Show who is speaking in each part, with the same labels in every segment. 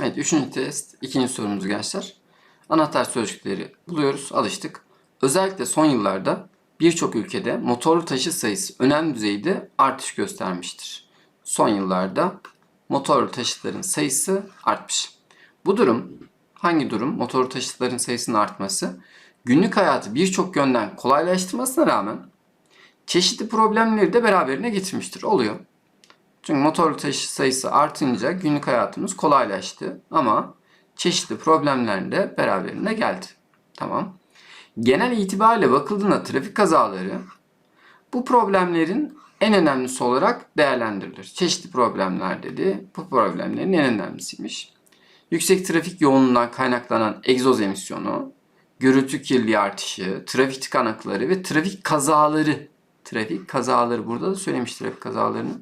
Speaker 1: Evet, üçüncü test, ikinci sorumuz gençler. Anahtar sözcükleri buluyoruz, alıştık. Özellikle son yıllarda birçok ülkede motorlu taşıt sayısı önemli düzeyde artış göstermiştir. Son yıllarda motorlu taşıtların sayısı artmış. Bu durum, hangi durum? Motorlu taşıtların sayısının artması, günlük hayatı birçok yönden kolaylaştırmasına rağmen çeşitli problemleri de beraberine getirmiştir. Oluyor. Çünkü motorlu taşıt sayısı artınca günlük hayatımız kolaylaştı ama çeşitli problemler de beraberinde geldi. Tamam. Genel itibariyle bakıldığında trafik kazaları bu problemlerin en önemlisi olarak değerlendirilir. Çeşitli problemler dedi. Bu problemlerin en önemlisiymiş. Yüksek trafik yoğunluğundan kaynaklanan egzoz emisyonu, gürültü kirliliği artışı, trafik tıkanıkları ve trafik kazaları. Trafik kazaları burada da söylemiş trafik kazalarını.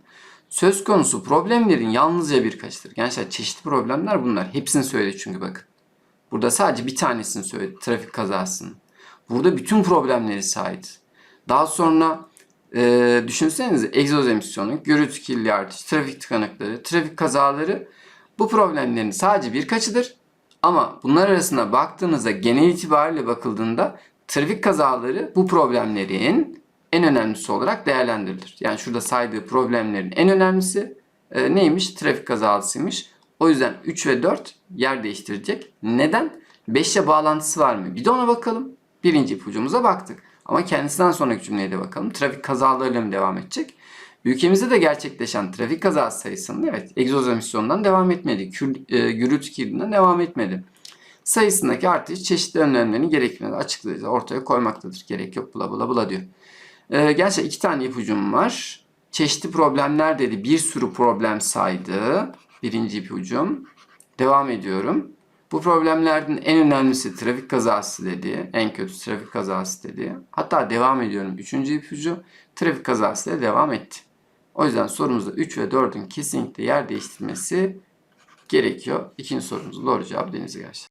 Speaker 1: Söz konusu problemlerin yalnızca birkaçıdır. Gençler çeşitli problemler bunlar. Hepsini söyledi çünkü bakın. Burada sadece bir tanesini söyledi. Trafik kazasının. Burada bütün problemleri saydı. Daha sonra e, düşünsenize egzoz emisyonu, gürültü kirliliği artışı, trafik tıkanıkları, trafik kazaları bu problemlerin sadece birkaçıdır. Ama bunlar arasında baktığınızda genel itibariyle bakıldığında trafik kazaları bu problemlerin en önemlisi olarak değerlendirilir. Yani şurada saydığı problemlerin en önemlisi e, neymiş? Trafik kazasıymış. O yüzden 3 ve 4 yer değiştirecek. Neden? 5 ile bağlantısı var mı? Bir de ona bakalım. Birinci ipucumuza baktık. Ama kendisinden sonraki cümleye de bakalım. Trafik kazalarıyla mı devam edecek? Ülkemizde de gerçekleşen trafik kazası sayısının evet egzoz emisyonundan devam etmedi. Kül, e, gürültü kirliliğinden devam etmedi. Sayısındaki artış çeşitli önlemlerin gerekmedi açıklayıcı ortaya koymaktadır. Gerek yok bula bula bula diyor. Ee, gerçi iki tane ipucum var. Çeşitli problemler dedi. Bir sürü problem saydı. Birinci ipucum. Devam ediyorum. Bu problemlerden en önemlisi trafik kazası dedi. En kötü trafik kazası dedi. Hatta devam ediyorum. Üçüncü ipucu trafik kazası ile devam etti. O yüzden sorumuzda 3 ve 4'ün kesinlikle yer değiştirmesi gerekiyor. İkinci sorumuzun doğru cevabı denize gerçekten.